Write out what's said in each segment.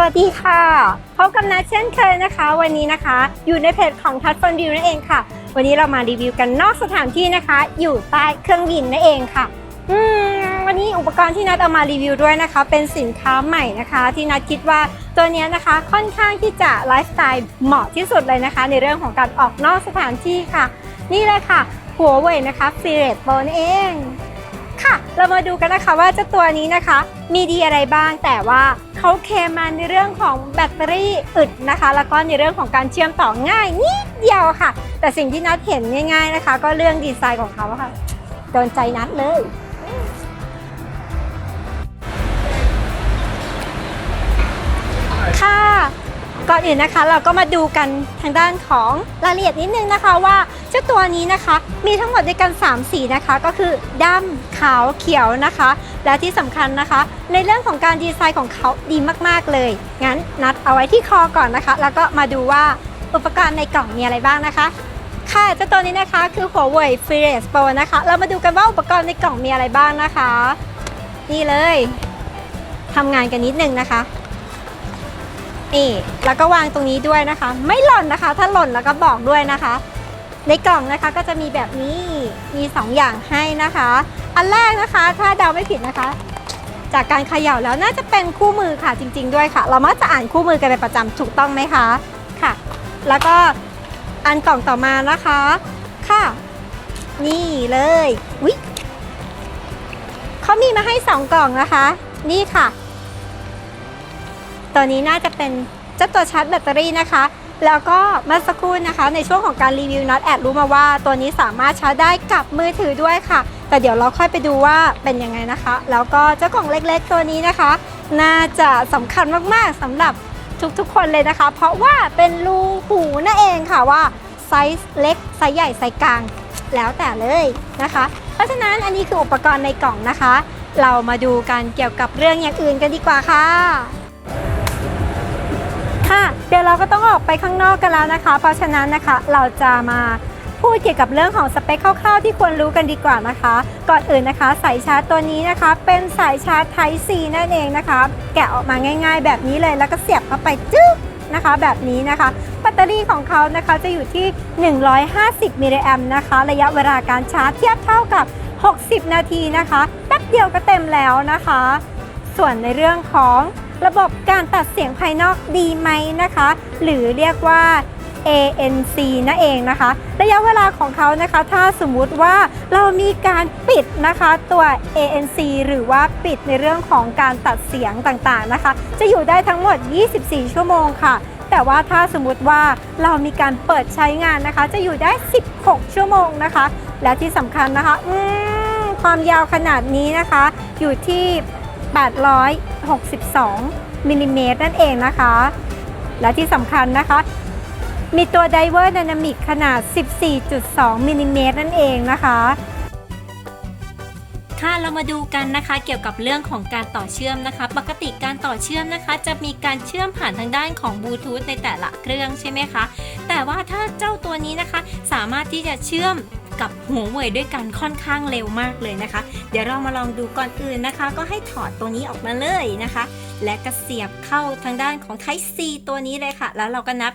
สวัสดีค่ะพบกับนัดเช่นเคยนะคะ วันนี้นะคะ อยู่ในเพจของทัชฟันวิวนั่นเองค่ะ วันนี้เรามารีวิวกันนอกสถานที่นะคะ อยู่ใต้เครื่องบินนั่นเองค่ะอืมวันนี้อุปกรณ์ที่นัดเอามารีวิวด้วยนะคะ เป็นสินค้าใหม่นะคะ ที่นัดคิดว่าตัวนี้นะคะค่อนข้างที่จะไลฟ์สไตล์เหมาะที่สุดเลยนะคะ ในเรื่องของการออกนอกสถานที่ค่ะ นี่เลยค่ะหัวเว่ยนะคะฟิเรตโปนเอง เรามาดูกันนะคะว่าเจ้าตัวนี้นะคะ มีดีอะไรบ้างแต่ว่าเขาเคมาในเรื่องของแบตเตอรี่อึดนะคะ แล้วก็ในเรื่องของการเชื่อมต่อง่ายนิดเดียวค่ะ แต่สิ่งที่นัดเห็นง่ายๆนะคะ ก็เรื่องดีไซน์ของเขาค่ะโดนใจนัดเลย ก่อนอื่นนะคะ เราก็มาดูกันทางด้านของรายละเอียดนิดนึงนะคะว่าเจ้าตัวนี้นะคะ มีทั้งหมดด้วยกัน 3 สีนะคะ ก็คือดำขาวเขียวนะคะ และที่สำคัญนะคะ ในเรื่องของการดีไซน์ของเขาดีมากๆเลย งั้นนัดเอาไว้ที่คอก่อนนะคะ แล้วก็มาดูว่าอุปกรณ์ในกล่องมีอะไรบ้างนะคะ ค่ะเจ้าตัวนี้นะคะคือหัวเว่ย f r e e Pro นะคะ เรามาดูกันว่าอุปกรณ์ในกล่องมีอะไรบ้างนะคะ นี่เลยทำงานกันนิดนึงนะคะ นี่แล้วก็วางตรงนี้ด้วยนะคะ ไม่หล่นนะคะ ถ้าหล่นแล้วก็บอกด้วยนะคะ ในกล่องนะคะก็จะมีแบบนี้มี 2 อย่างให้นะคะ อันแรกนะคะถ้าเดาไม่ผิดนะคะ จากการเขย่าแล้วน่าจะเป็นคู่มือค่ะจริง ๆ ด้วยค่ะ เรามักจะอ่านคู่มือกันเป็นประจำถูกต้องไหมคะค่ะ แล้วก็อันกล่องต่อมานะคะค่ะ นี่เลยวิเขามีมาให้ 2 กล่องนะคะ นี่ค่ะ ตัวนี้น่าจะเป็นเจ้าตัวชาร์จแบตเตอรี่นะคะ แล้วก็เมื่อสักครู่นะคะ ในช่วงของการรีวิวนัดแอดรู้มาว่า ตัวนี้สามารถชาร์จได้กับมือถือด้วยค่ะ แต่เดี๋ยวเราค่อยไปดูว่าเป็นยังไงนะคะ แล้วก็เจ้ากล่องเล็กๆตัวนี้นะคะ น่าจะสำคัญมากๆสำหรับทุกๆคนเลยนะคะ เพราะว่าเป็นรูหูนั่นเองค่ะว่าไซส์เล็กไซส์ใหญ่ไซส์กลางแล้วแต่เลยนะคะ เพราะฉะนั้นอันนี้คืออุปกรณ์ในกล่องนะคะ เรามาดูกันเกี่ยวกับเรื่องอย่างอื่นกันดีกว่าค่ะ ค่ะ เดี๋ยวเราก็ต้องออกไปข้างนอกกันแล้วนะคะ เพราะฉะนั้นนะคะเราจะมาพูดเกี่ยวกับเรื่องของสเปคคร่าวๆที่ควรรู้กันดีกว่านะคะ ก่อนอื่นนะคะ สายชาร์จตัวนี้นะคะ เป็นสายชาร์จ Type C นั่นเองนะคะ แกะออกมาง่าย ๆ แบบนี้เลยแล้วก็เสียบเข้าไปจึ๊กนะคะ แบบนี้นะคะแบตเตอรี่ของเขานะคะจะอยู่ที่ 150 มิลลิแอมนะคะ ระยะเวลาการชาร์จเทียบเท่ากับ 60 นาทีนะคะแป๊บเดียวก็เต็มแล้วนะคะ ส่วนในเรื่องของ ระบบการตัดเสียงภายนอกดีไหมนะคะ หรือเรียกว่า ANC นั่นเองนะคะ ระยะเวลาของเขานะคะ ถ้าสมมุติว่าเรามีการปิดนะคะตัว ANC หรือว่าปิดในเรื่องของการตัดเสียงต่างๆนะคะ จะอยู่ได้ทั้งหมด 24 ชั่วโมงค่ะ แต่ว่าถ้าสมมติว่าเรามีการเปิดใช้งานนะคะ จะอยู่ได้ 16 ชั่วโมงนะคะ และที่สำคัญนะคะอืมความยาวขนาดนี้นะคะ อยู่ที่ 862มิลลิเมตรนั่นเองนะคะ และที่สำคัญนะคะ มีตัวไดเวอร์ด a นามิกขนาด 14.2มิลลิเมตรนั่นเองนะคะค่ะเรามาดูกันนะคะเกี่ยวกับเรื่องของการต่อเชื่อมนะคะ ปกติการต่อเชื่อมนะคะ จะมีการเชื่อมผ่านทางด้านของบลูทูธในแต่ละเครื่องใช่ไหมคะแต่ว่าถ้าเจ้าตัวนี้นะคะ สามารถที่จะเชื่อม กับหัวเว่ยด้วยกันค่อนข้างเร็วมากเลยนะคะ เดี๋ยวเรามาลองดูก่อนอื่นนะคะ ก็ให้ถอดตัวนี้ออกมาเลยนะคะ และกระเสียบเข้าทางด้านของ Type C ตัวนี้เลยค่ะ แล้วเราก็นับ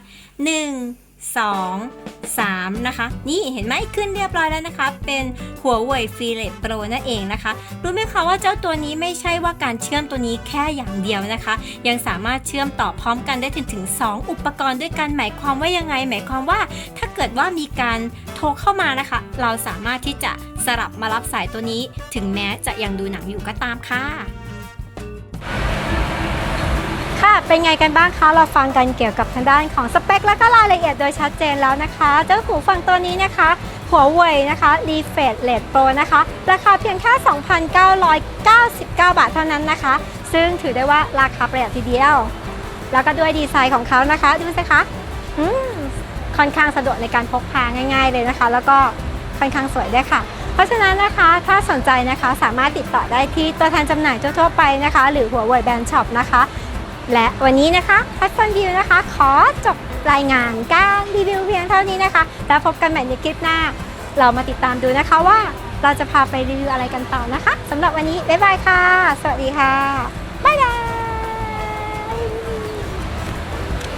1 2 3 นะคะ นี่เห็นไหมขึ้นเรียบร้อยแล้วนะคะ เป็นหัวเว่ยฟีเลตโปรนั่นเองนะคะ รู้ไหมคะว่าเจ้าตัวนี้ไม่ใช่ว่าการเชื่อมตัวนี้แค่อย่างเดียวนะคะ ยังสามารถเชื่อมต่อพร้อมกันได้ถึงถึง 2 อุปกรณ์ด้วยกันหมายความว่ายังไง หมายความว่า ถ้าเกิดว่ามีการโทรเข้ามานะคะ เราสามารถที่จะสลับมารับสายตัวนี้ ถึงแม้จะยังดูหนังอยู่ก็ตามค่ะค่ะ เป็นไงกันบ้างคะ เราฟังกันเกี่ยวกับทางด้านของส และก็รายละเอียดโดยชัดเจนแล้วนะคะ เจ้าหูฟังตัวนี้นะคะหัวเว่ยนะคะ r e f r e s h Led Pro นะคะ ราคาเพียงแค่ 2,999 บาทเท่านั้นนะคะ ซึ่งถือได้ว่าราคาประหยัดทีเดียว แล้วก็ด้วยดีไซน์ของเขานะคะ ดูสิคะค่อนข้างสะดวกในการพกพาง่าย ๆ เลยนะคะ แล้วก็ค่อนข้างสวยด้วยค่ะ เพราะฉะนั้นนะคะถ้าสนใจนะคะสามารถติดต่อได้ที่ตัวแทนจำหน่ายทั่วๆไปนะคะ หรือหัวเว่ยแบรนด์ช็อปนะคะ และวันนี้นะคะพัชฟันวิวนะคะ ขอจบ รายงานการรีวิวเพียงเท่านี้นะคะ แล้วพบกันใหม่ในคลิปหน้า เรามาติดตามดูนะคะว่าเราจะพาไปรีวิวอะไรกันต่อนะคะสำหรับวันนี้ บ๊ายบายค่ะ สวัสดีค่ะ บ๊ายบาย